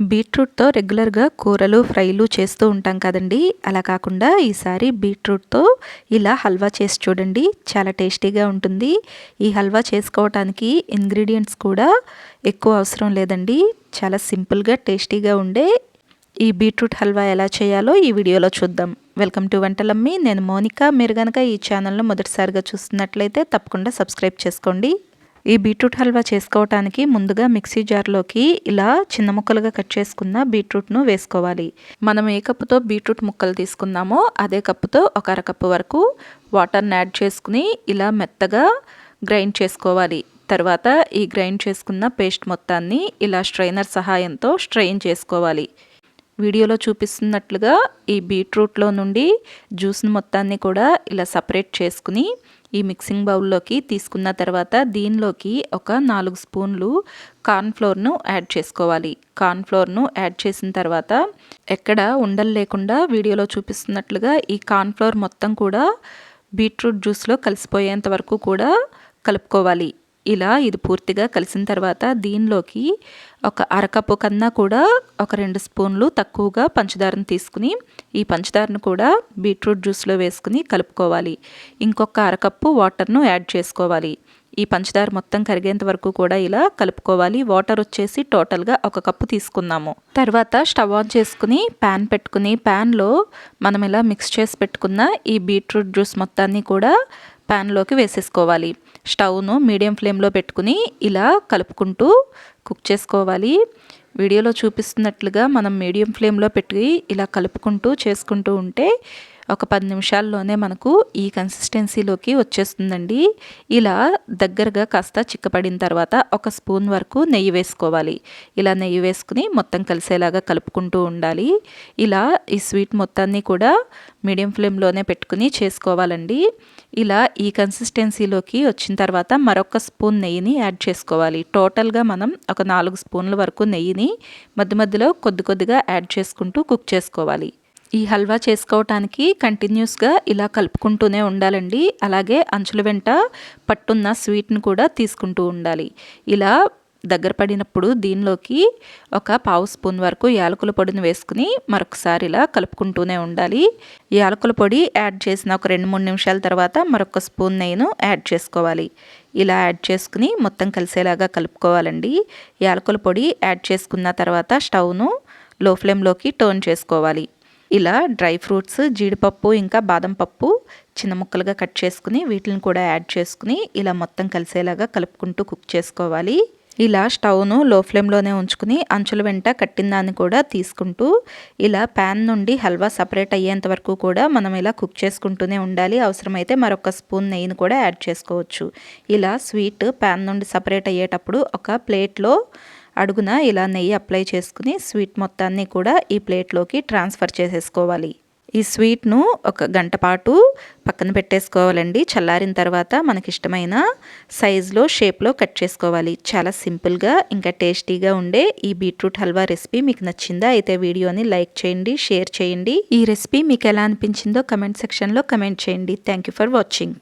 బీట్రూట్తో రెగ్యులర్గా కూరలు ఫ్రైలు చేస్తూ ఉంటాం కదండి. అలా కాకుండా ఈసారి బీట్రూట్తో ఇలా హల్వా చేసి చూడండి. చాలా టేస్టీగా ఉంటుంది. ఈ హల్వా చేసుకోవటానికి ఇంగ్రీడియంట్స్ కూడా ఎక్కువ అవసరం లేదండి. చాలా సింపుల్గా టేస్టీగా ఉండే ఈ బీట్రూట్ హల్వా ఎలా చేయాలో ఈ వీడియోలో చూద్దాం. Welcome to Vantalammi. నేను మోనిక. మీరు కనుక ఈ ఛానల్ను మొదటిసారిగా చూస్తున్నట్లయితే తప్పకుండా సబ్స్క్రైబ్ చేసుకోండి. ఈ బీట్రూట్ హల్వా చేసుకోవటానికి ముందుగా మిక్సీ జార్లోకి ఇలా చిన్న ముక్కలుగా కట్ చేసుకున్న బీట్రూట్ను వేసుకోవాలి. మనం ఏ కప్పుతో బీట్రూట్ ముక్కలు తీసుకున్నామో అదే కప్పుతో ఒక అరకప్పు వరకు వాటర్ని యాడ్ చేసుకుని ఇలా మెత్తగా గ్రైండ్ చేసుకోవాలి. తర్వాత ఈ గ్రైండ్ చేసుకున్న పేస్ట్ మొత్తాన్ని ఇలా స్ట్రైనర్ సహాయంతో స్ట్రెయిన్ చేసుకోవాలి. వీడియోలో చూపిస్తున్నట్లుగా ఈ బీట్రూట్లో నుండి జ్యూస్ని మొత్తాన్ని కూడా ఇలా సపరేట్ చేసుకుని ఈ మిక్సింగ్ బౌల్లోకి తీసుకున్న తర్వాత దీనిలోకి ఒక నాలుగు స్పూన్లు కార్న్ఫ్లోర్ను యాడ్ చేసుకోవాలి. కార్న్ఫ్లోర్ను యాడ్ చేసిన తర్వాత ఎక్కడ ఉండలు లేకుండా వీడియోలో చూపిస్తున్నట్లుగా ఈ కార్న్ఫ్లోర్ మొత్తం కూడా బీట్రూట్ జ్యూస్లో కలిసిపోయేంత వరకు కూడా కలుపుకోవాలి. ఇలా ఇది పూర్తిగా కలిసిన తర్వాత దీనిలోకి ఒక అరకప్పు కన్నా కూడా ఒక రెండు స్పూన్లు తక్కువగా పంచదారను తీసుకుని ఈ పంచదారను కూడా బీట్రూట్ జ్యూస్లో వేసుకుని కలుపుకోవాలి. ఇంకొక అరకప్పు వాటర్ను యాడ్ చేసుకోవాలి. ఈ పంచదార మొత్తం కరిగేంత వరకు కూడా ఇలా కలుపుకోవాలి. వాటర్ వచ్చేసి టోటల్గా ఒక కప్పు తీసుకున్నాము తర్వాత స్టవ్ ఆన్ చేసుకుని ప్యాన్ పెట్టుకుని ప్యాన్లో మనం ఇలా మిక్స్ చేసి పెట్టుకున్న ఈ బీట్రూట్ జ్యూస్ మొత్తాన్ని కూడా ప్యాన్లోకి వేసేసుకోవాలి. స్టవ్ను మీడియం ఫ్లేమ్లో పెట్టుకుని ఇలా కలుపుకుంటూ కుక్ చేసుకోవాలి. వీడియోలో చూపిస్తున్నట్లుగా మనం మీడియం ఫ్లేమ్లో పెట్టి ఇలా కలుపుకుంటూ చేసుకుంటూ ఉంటే ఒక పది నిమిషాల్లోనే మనకు ఈ కన్సిస్టెన్సీలోకి వచ్చేస్తుందండి. ఇలా దగ్గరగా కాస్త చిక్కపడిన తర్వాత ఒక స్పూన్ వరకు నెయ్యి వేసుకోవాలి. ఇలా నెయ్యి వేసుకుని మొత్తం కలిసేలాగా కలుపుకుంటూ ఉండాలి. ఇలా ఈ స్వీట్ మొత్తాన్ని కూడా మీడియం ఫ్లేమ్లోనే పెట్టుకుని చేసుకోవాలండి. ఇలా ఈ కన్సిస్టెన్సీలోకి వచ్చిన తర్వాత మరొక స్పూన్ నెయ్యిని యాడ్ చేసుకోవాలి. టోటల్గా మనం ఒక నాలుగు స్పూన్ల వరకు నెయ్యిని మధ్య మధ్యలో కొద్ది కొద్దిగా యాడ్ చేసుకుంటూ కుక్ చేసుకోవాలి. ఈ హల్వా చేసుకోవటానికి కంటిన్యూస్గా ఇలా కలుపుకుంటూనే ఉండాలండి. అలాగే అంచుల వెంట పట్టున్న స్వీట్ని కూడా తీసుకుంటూ ఉండాలి. ఇలా దగ్గర పడినప్పుడు దీనిలోకి ఒక పావు స్పూన్ వరకు యాలకుల పొడిని వేసుకుని మరొకసారి ఇలా కలుపుకుంటూనే ఉండాలి. యాలకుల పొడి యాడ్ చేసిన ఒక రెండు మూడు నిమిషాల తర్వాత మరొక స్పూన్ నేను యాడ్ చేసుకోవాలి. ఇలా యాడ్ చేసుకుని మొత్తం కలిసేలాగా కలుపుకోవాలండి. యాలకుల పొడి యాడ్ చేసుకున్న తర్వాత స్టవ్ను లో ఫ్లేమ్లోకి టర్న్ చేసుకోవాలి. ఇలా డ్రై ఫ్రూట్స్ జీడిపప్పు ఇంకా బాదం పప్పు చిన్న ముక్కలుగా కట్ చేసుకుని వీటిని కూడా యాడ్ చేసుకుని ఇలా మొత్తం కలిసేలాగా కలుపుకుంటూ కుక్ చేసుకోవాలి. ఇలా స్టవ్ను లో ఫ్లేమ్లోనే ఉంచుకుని అంచుల వెంట కట్టిన దాన్ని కూడా తీసుకుంటూ ఇలా ప్యాన్ నుండి హల్వా సపరేట్ అయ్యేంత వరకు కూడా మనం ఇలా కుక్ చేసుకుంటూనే ఉండాలి. అవసరమైతే మరొక స్పూన్ నెయ్యిని కూడా యాడ్ చేసుకోవచ్చు. ఇలా స్వీట్ ప్యాన్ నుండి సపరేట్ అయ్యేటప్పుడు ఒక ప్లేట్లో అడుగున ఇలా నెయ్యి అప్లై చేసుకుని స్వీట్ మొత్తాన్ని కూడా ఈ ప్లేట్లోకి ట్రాన్స్ఫర్ చేసేసుకోవాలి. ఈ స్వీట్ను ఒక గంట పాటు పక్కన పెట్టేసుకోవాలండి. చల్లారిన తర్వాత మనకి ఇష్టమైన సైజులో షేప్లో కట్ చేసుకోవాలి. చాలా సింపుల్గా ఇంకా టేస్టీగా ఉండే ఈ బీట్రూట్ హల్వా రెసిపీ మీకు నచ్చిందా అయితే వీడియోని లైక్ చేయండి షేర్ చేయండి. ఈ రెసిపీ మీకు ఎలా అనిపించిందో కమెంట్ సెక్షన్లో కమెంట్ చేయండి. Thank for watching.